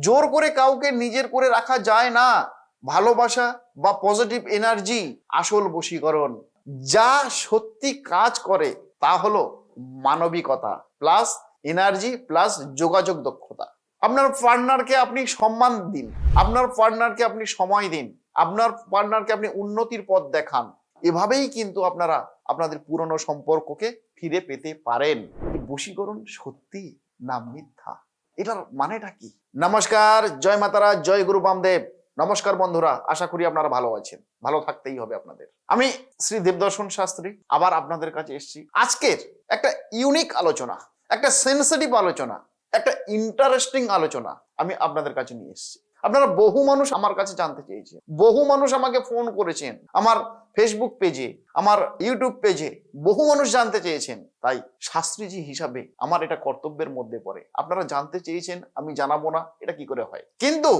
জোর করে কাউকে নিজের করে রাখা যায় না। ভালোবাসা বা পজিটিভ এনার্জি আসল বশীকরণ। যা সত্যি কাজ করে, তা হলো মানবিকতা প্লাস এনার্জি প্লাস যোগাযোগ দক্ষতা। আপনার পার্টনারকে আপনি সম্মান দিন। আপনার পার্টনারকে আপনি সময় দিন। আপনার পার্টনারকে আপনি উন্নতির পথ দেখান। এভাবেই কিন্তু আপনারা আপনাদের পুরনো সম্পর্ককে ফিরে পেতে পারেন। বশীকরণ সত্যি না মিথ্যা? এটার মানেটা কি? নমস্কার, জয় মাতারা, জয় গুরু বামদেব। নমস্কার বন্ধুরা, আশা করি আপনারা ভালো আছেন। ভালো থাকতেই হবে আপনাদের। আমি শ্রী দেবদর্শন শাস্ত্রী, আবার আপনাদের কাছে এসেছি। আজকের একটা ইউনিক আলোচনা, একটা সেন্সিটিভ আলোচনা, একটা ইন্টারেস্টিং আলোচনা আমি আপনাদের কাছে নিয়ে এসেছি। আপনারা বহু মানুষ আমার কাছে জানতে চেয়েছেন বহু মানুষ আমাকে ফোন করেছেন, আমার ফেসবুক পেজে আমার ইউটিউব পেজে বহু মানুষ জানতে চেয়েছেন। তাই শাস্ত্রীজি হিসাবে আমার এটা কর্তব্যের মধ্যে পড়ে। আপনারা জানতে চেয়েছেন, আমি জানাব না, এটা কি করে হয়? কিন্তু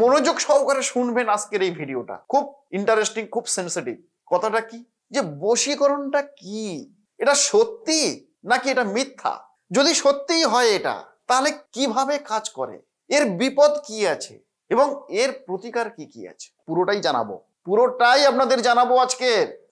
মনোযোগ সহকারে শুনবেন আজকের এই ভিডিওটা। খুব ইন্টারেস্টিং খুব সেন্সিটিভ কথাটা কি? যে বশীকরণটা কি? এটা সত্যি নাকি এটা মিথ্যা? যদি সত্যিই হয় এটা, তাহলে কীভাবে কাজ করে? এর বিপদ কি আছে? এবং এর প্রতিকার কি কি আছে? পুরোটাই জানাব। পুরোটাই আপনাদের জানাব আজকে।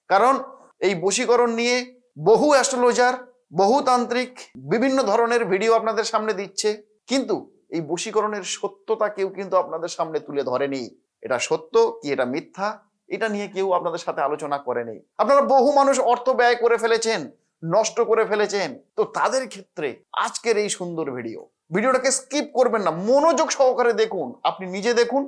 কারণ এই বশীকরণ নিয়ে বহু অ্যাস্ট্রোলজার, বহু তান্ত্রিক বিভিন্ন ধরনের ভিডিও আপনাদের সামনে দিচ্ছে। কিন্তু এই বশীকরণের সত্যতা কেউ কিন্তু আপনাদের সামনে তুলে ধরেনি। এটা সত্য কি এটা মিথ্যা? এটা নিয়ে কেউ আপনাদের সাথে আলোচনা করেনি। আপনারা বহু মানুষ অর্থ ব্যয় করে ফেলেছেন, নষ্ট করে ফেলেছেন। তো তাদের ক্ষেত্রে আজকের এই সুন্দর ভিডিও ভিডিওটাকে স্কিপ করবেন না, মনোযোগ সহকারে দেখুন, আপনি নিজে দেখুন,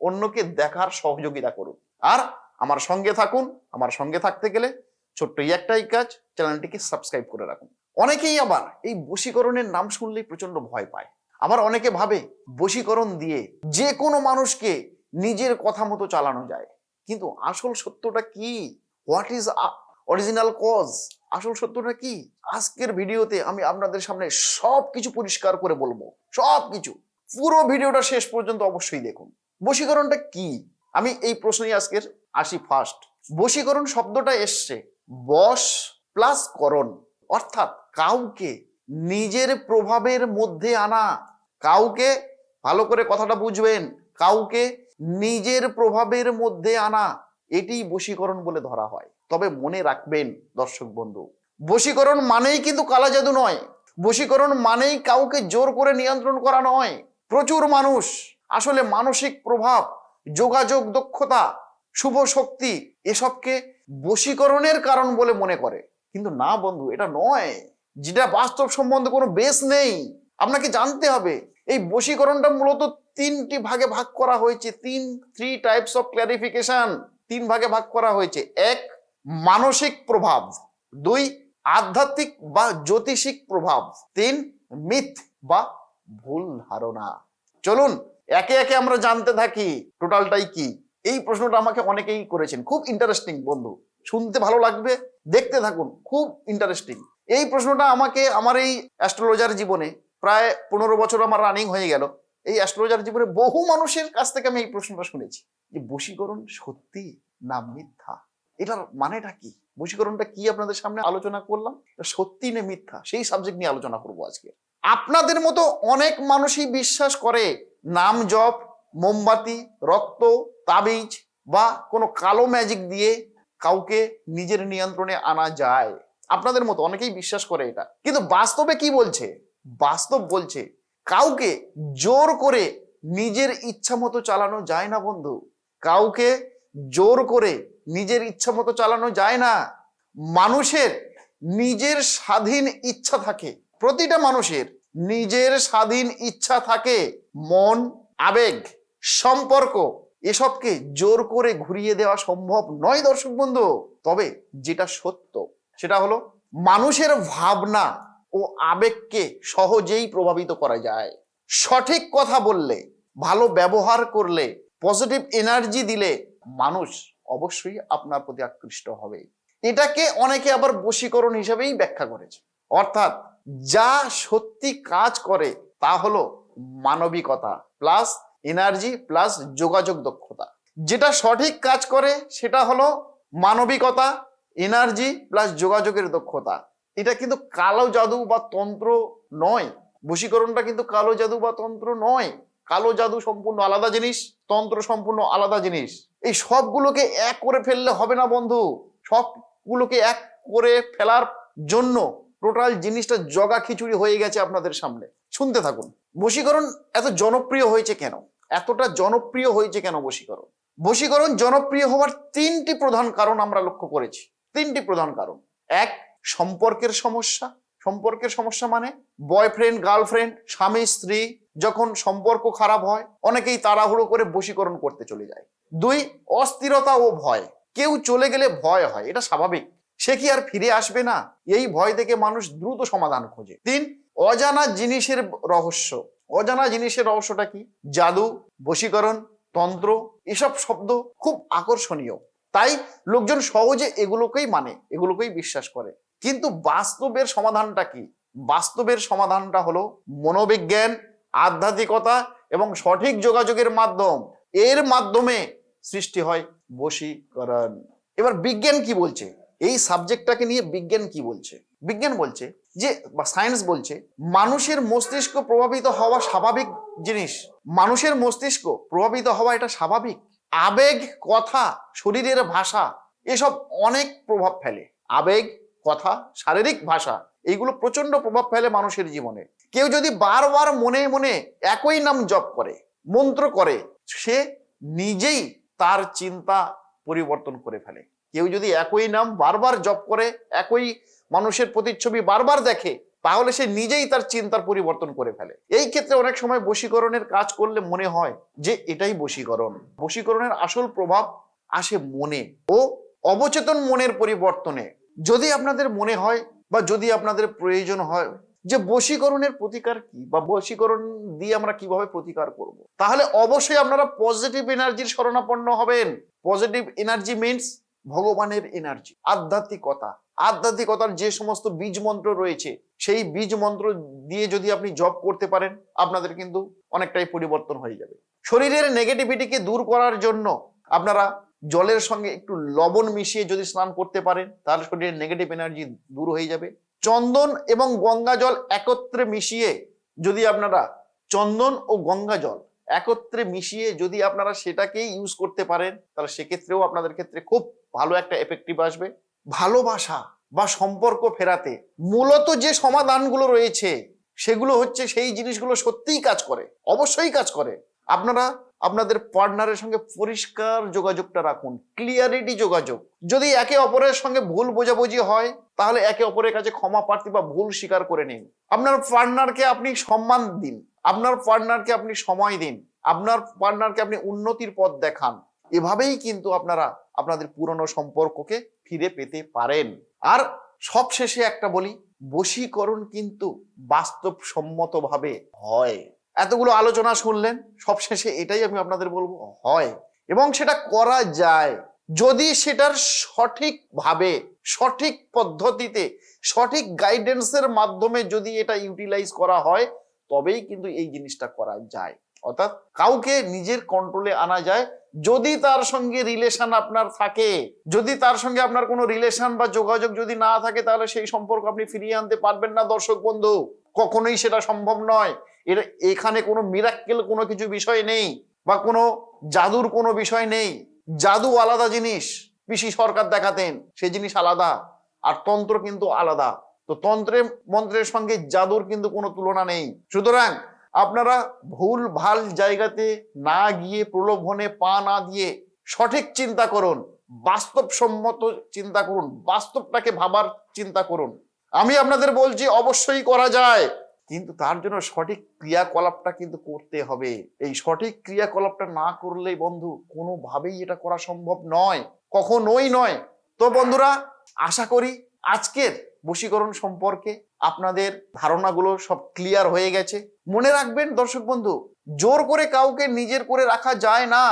অন্যকে দেখার সহযোগিতা করুন। আর আমার সঙ্গে থাকুন, আমার সঙ্গে থাকতে গেলে ছোট্ট একটাই কাজ, চ্যানেলটিকে সাবস্ক্রাইব করে রাখুন। অনেকেই আবার এই বশীকরণের নাম শুনলেই প্রচণ্ড ভয় পায়। আবার অনেকে ভাবে বশীকরণ দিয়ে যে কোনো মানুষকে নিজের কথা মতো চালানো যায়। কিন্তু আসল সত্যটা কি? হোয়াট ইজ অরিজিনাল কজ আসল সত্যটা কি? আজকের ভিডিওতে আমি আপনাদের সামনে সব কিছু পরিষ্কার করে বলব। সব কিছু পুরো ভিডিওটা শেষ পর্যন্ত অবশ্যই দেখুন। বশীকরণটা কি? আমি এই প্রশ্নেই আজকের আসি ফার্স্ট বশীকরণ শব্দটা এসছে বশ প্লাস করণ। অর্থাৎ কাউকে নিজের প্রভাবের মধ্যে আনা। কাউকে, ভালো করে কথাটা বুঝবেন, কাউকে নিজের প্রভাবের মধ্যে আনা। এটি বশীকরণ বলে ধরা হয়। তবে মনে রাখবেন, দর্শক বন্ধু, বশীকরণ মানেই কিন্তু কালা জাদু নয়। বশীকরণ মানেই কাউকে জোর করে নিয়ন্ত্রণ করা নয়। প্রচুর মানুষ, আসলে মানসিক প্রভাব, যোগাযোগ দক্ষতা, শুভ শক্তি এসবকে বশীকরণের কারণ বলে মনে করে। কিন্তু না বন্ধু, এটা নয়। যেটা বাস্তব সম্বন্ধে কোনো বেস নেই। আপনাকে জানতে হবে, এই বশীকরণটা মূলত তিনটি ভাগে ভাগ করা হয়েছে, তিন থ্রি টাইপস অফ ক্লারিফিকেশন তিন ভাগে ভাগ করা হয়েছে। এক মানসিক প্রভাব, দুই, আধ্যাত্মিক বা জ্যোতিষিক প্রভাব, তিন, মিথ বা ভুল ধারণা। চলুন, একে একে আমরা জানতে থাকি টোটালটাই কি? এই প্রশ্নটা আমাকে অনেকেই করেছেন। খুব ইন্টারেস্টিং বন্ধু। শুনতে ভালো লাগবে, দেখতে থাকুন, খুব ইন্টারেস্টিং এই প্রশ্নটা আমাকে, আমার এই অ্যাস্ট্রোলজার জীবনে প্রায় পনেরো বছর আমার রানিং হয়ে গেল। এই অ্যাস্ট্রোলজার জীবনে বহু মানুষের কাছ থেকে আমি এই প্রশ্নটা শুনেছি যে বশীকরণ সত্যি না মিথ্যা? এটার মানেটা কি? বশীকরণটা কি আপনাদের সামনে আলোচনা করলাম? সত্যি না মিথ্যা? সেই সাবজেক্ট নিয়ে আলোচনা করব আজকে। আপনাদের মতো অনেক মানুষই বিশ্বাস করে নাম জপ, মোমবাতি, রক্ত, তাবিজ বা কোনো কালো ম্যাজিক দিয়ে কাউকে নিজের নিয়ন্ত্রণে আনা যায়। আপনাদের মতো অনেকেই বিশ্বাস করে এটা। কিন্তু বাস্তবে কি বলছে? বাস্তব বলছে, কাউকে জোর করে নিজের ইচ্ছা মতো চালানো যায় না বন্ধু। কাউকে জোর করে নিজের ইচ্ছা মতো চালানো যায় না। মানুষের নিজের স্বাধীন ইচ্ছা থাকে। প্রতিটা মানুষের নিজের স্বাধীন ইচ্ছা থাকে। মন, আবেগ, সম্পর্ক, এসবকে জোর করে ঘুরিয়ে দেওয়া সম্ভব নয় দর্শক বন্ধু। তবে যেটা সত্য, সেটা হলো মানুষের ভাবনা ও আবেগকে সহজেই প্রভাবিত করা যায়। সঠিক কথা বললে, ভালো ব্যবহার করলে পজিটিভ এনার্জি দিলে মানুষ অবশ্যই আপনার প্রতি আকৃষ্ট হবে। এটাকে অনেকে আবার বশীকরণ হিসেবেই ব্যাখ্যা করেছে। অর্থাৎ যা সত্যি কাজ করে তা হলো মানবিকতা প্লাস এনার্জি প্লাস যোগাযোগ দক্ষতা। যেটা সঠিক কাজ করে সেটা হলো মানবিকতা, এনার্জি প্লাস যোগাযোগের দক্ষতা। এটা কিন্তু কালো জাদু বা তন্ত্র নয়। বশীকরণটা কিন্তু কালো জাদু বা তন্ত্র নয়। কালো জাদু সম্পূর্ণ আলাদা জিনিস, তন্ত্র সম্পূর্ণ আলাদা জিনিস। এই সবগুলোকে এক করে ফেললে হবে না বন্ধু। সবগুলোকে এক করে ফেলার জন্য টোটাল জিনিসটা জগা খিচুড়ি হয়ে গেছে আপনাদের সামনে। শুনতে থাকুন। বশীকরণ এত জনপ্রিয় হয়েছে কেন? এতটা জনপ্রিয় হয়েছে কেন বশীকরণ? বশীকরণ জনপ্রিয় হওয়ার তিনটি প্রধান কারণ আমরা লক্ষ্য করেছি। তিনটি প্রধান কারণ। এক, সম্পর্কের সমস্যা। সম্পর্কের সমস্যা মানে বয়ফ্রেন্ড গার্লফ্রেন্ড স্বামী, স্ত্রী। যখন সম্পর্ক খারাপ হয়, অনেকেই তাড়াহুড়ো করে বশীকরণ করতে চলে যায়। দুই, অস্থিরতা ও ভয়। কেউ চলে গেলে ভয় হয়, এটা স্বাভাবিক। সে কি আর ফিরে আসবে না? এই ভয় থেকে মানুষ দ্রুত সমাধান খোঁজে। তিন, অজানা জিনিসের রহস্য। অজানা জিনিসের রহস্যটা কি? জাদু, বশীকরণ, তন্ত্র, এসব শব্দ খুব আকর্ষণীয়। তাই লোকজন সহজে এগুলোকেই মানে এগুলোকেই বিশ্বাস করে। কিন্তু বাস্তবের সমাধানটা কি? বাস্তবের সমাধানটা হলো মনোবিজ্ঞান আধ্যাত্মিকতা এবং সঠিক যোগাযোগের মাধ্যম, এর মাধ্যমে সৃষ্টি হয় বশীকরণ। এবার বিজ্ঞান কি বলছে? এই সাবজেক্টটাকে নিয়ে বিজ্ঞান কি বলছে? বিজ্ঞান বলছে যে, বা সায়েন্স বলছে, মানুষের মস্তিষ্ক প্রভাবিত হওয়া স্বাভাবিক জিনিস। মানুষের মস্তিষ্ক প্রভাবিত হওয়া এটা স্বাভাবিক। আবেগ, কথা, শরীরের ভাষা, এসব অনেক প্রভাব ফেলে। আবেগ, কথা, শারীরিক ভাষা এইগুলো প্রচণ্ড প্রভাব ফেলে মানুষের জীবনে। কেউ যদি বারবার মনে মনে একই নাম জপ করে, মন্ত্র করে, সে নিজেই তার চিন্তা পরিবর্তন করে ফেলে। কেউ যদি একই নাম বারবার জপ করে, একই মানুষের প্রতিচ্ছবি বারবার দেখে, তাহলে সে নিজেই তার চিন্তার পরিবর্তন করে ফেলে। এই ক্ষেত্রে অনেক সময় বশীকরণের কাজ করলে মনে হয় যে এটাই বশীকরণ। বশীকরণের আসল প্রভাব আসে মনে ও অবচেতন মনের পরিবর্তনে। যদি আপনাদের মনে হয় বা যদি আপনাদের প্রয়োজন হয় যে বশীকরণের প্রতিকার কি বা বশীকরণ দিয়ে আমরা কীভাবে প্রতিকার করব। তাহলে অবশ্যই আপনারা পজিটিভ এনার্জির শরণাপন্ন হবেন। পজিটিভ এনার্জি মিনস ভগবানের এনার্জি আধ্যাত্মিকতা। আধ্যাত্মিকতার যে সমস্ত বীজ মন্ত্র রয়েছে, সেই বীজ মন্ত্র দিয়ে যদি আপনি জব করতে পারেন, আপনাদের কিন্তু অনেকটাই পরিবর্তন হয়ে যাবে। শরীরের নেগেটিভিটিকে দূর করার জন্য আপনারা জলের সঙ্গে একটু লবণ মিশিয়ে যদি স্নান করতে পারেন, তাহলে শরীরের নেগেটিভ এনার্জি দূর হয়ে যাবে। চন্দন এবং গঙ্গা জল একত্রে মিশিয়ে যদি আপনারা চন্দন ও গঙ্গা জল একত্রে মিশিয়ে যদি আপনারা সেটাকেই ইউজ করতে পারেন, তাহলে সেক্ষেত্রেও আপনাদের ক্ষেত্রে খুব ভালো একটা এফেক্টিভ আসবে। ভালোবাসা বা সম্পর্ক ফেরাতে মূলত যে সমাধানগুলো রয়েছে, সেগুলো হচ্ছে সেই জিনিসগুলো সত্যিই কাজ করে, অবশ্যই কাজ করে। আপনারা আপনাদের পার্টনারের সঙ্গে পরিষ্কার যোগাযোগটা রাখুন ক্লিয়ারিটি যোগাযোগ। যদি একে অপরের সঙ্গে ভুল বোঝাবুঝি হয়, তাহলে একে অপরের কাছে ক্ষমা প্রার্থী বা ভুল স্বীকার করে নিন। আপনার পার্টনারকে আপনি সম্মান দিন, আপনার পার্টনারকে আপনি সময় দিন, আপনার পার্টনারকে আপনি উন্নতির পথ দেখান। এভাবেই কিন্তু আপনারা আপনাদের পুরনো সম্পর্ককে ফিরে পেতে পারেন। আর সব শেষে একটা বলি, বশীকরণ কিন্তু বাস্তবসম্মতভাবে হয়। এতগুলো আলোচনা শুনলেন, সবশেষে এটাই আমি আপনাদের বলব, হয়। এবং সেটা করা যায়। যদি সেটার সঠিকভাবে সঠিক পদ্ধতিতে, সঠিক গাইডেন্সের মাধ্যমে যদি এটা ইউটিলাইজ করা হয়, তবেই কিন্তু এই জিনিসটা করা যায়। অর্থাৎ কাউকে নিজের কন্ট্রোলে আনা যায়। যদি তার সঙ্গে রিলেশন আপনার থাকে, যদি তার সঙ্গে আপনার কোনো রিলেশন বা যোগাযোগ যদি না থাকে, তাহলে সেই সম্পর্ক আপনি ফিরিয়ে আনতে পারবেন না, দর্শক বন্ধু। কখনোই সেটা সম্ভব নয়। এটা এখানে কোনো মিরাক্কেল কোনো কিছু বিষয় নেই বা কোনো জাদুর কোনো বিষয় নেই। জাদু আলাদা জিনিস, পিসি সরকার দেখাতেন, সে জিনিস আলাদা, আর তন্ত্র কিন্তু আলাদা। তো তন্ত্রের মন্ত্রের সঙ্গে জাদুর কিন্তু কোনো তুলনা নেই। সুতরাং আপনারা ভুল, ভালো জায়গাতে না গিয়ে প্রলোভনে পা না দিয়ে সঠিক চিন্তা করুন, বাস্তবসম্মত চিন্তা করুন, বাস্তবটাকে ভাবার চিন্তা করুন। আমি আপনাদের বলছি, অবশ্যই করা যায়। কিন্তু তার জন্য সঠিক ক্রিয়াকলাপটা কিন্তু করতে হবে। এই সঠিক ক্রিয়াকলাপটা না করলেই বন্ধু কোনোভাবেই এটা করা সম্ভব নয়, কখনোই নয়। তো বন্ধুরা, আশা করি আজকের বশীকরণ সম্পর্কে আপনাদের ধারণাগুলো সব ক্লিয়ার হয়ে গেছে। মনে রাখবেন দর্শক বন্ধু, জোর করে কাউকে নিজের করে রাখা যায় না।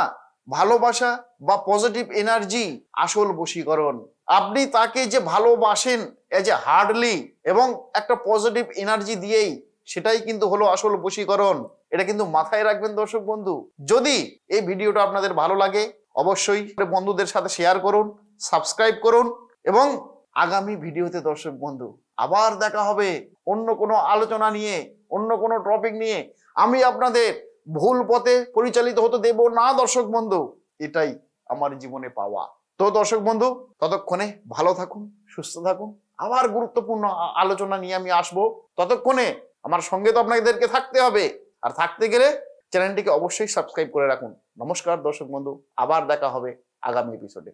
ভালোবাসা বা পজিটিভ এনার্জি আসল বশীকরণ। আপনি তাকে যে ভালোবাসেন এজ এ হার্ডলি এবং একটা পজিটিভ এনার্জি দিয়েই সেটাই কিন্তু হলো আসল বশীকরণ। এটা কিন্তু মাথায় রাখবেন দর্শক বন্ধু। যদি এই ভিডিওটা আপনাদের ভালো লাগে, অবশ্যই বন্ধুদের সাথে শেয়ার করুন সাবস্ক্রাইব করুন এবং আগামী ভিডিওতে দর্শক বন্ধু আবার দেখা হবে অন্য কোনো আলোচনা নিয়ে, অন্য কোনো টপিক নিয়ে। আমি আপনাদের ভুল পথে পরিচালিত হতে দেব না দর্শক বন্ধু। এটাই আমার জীবনে পাওয়া। তো দর্শক বন্ধু, ততক্ষণে ভালো থাকুন, সুস্থ থাকুন। আবার গুরুত্বপূর্ণ আলোচনা নিয়ে আমি আসব। ততক্ষণে আমার সঙ্গে তো আপনাদেরকে থাকতে হবে। আর থাকতে গেলে চ্যানেলটিকে অবশ্যই সাবস্ক্রাইব করে রাখুন। নমস্কার দর্শক বন্ধু, আবার দেখা হবে আগামী এপিসোডে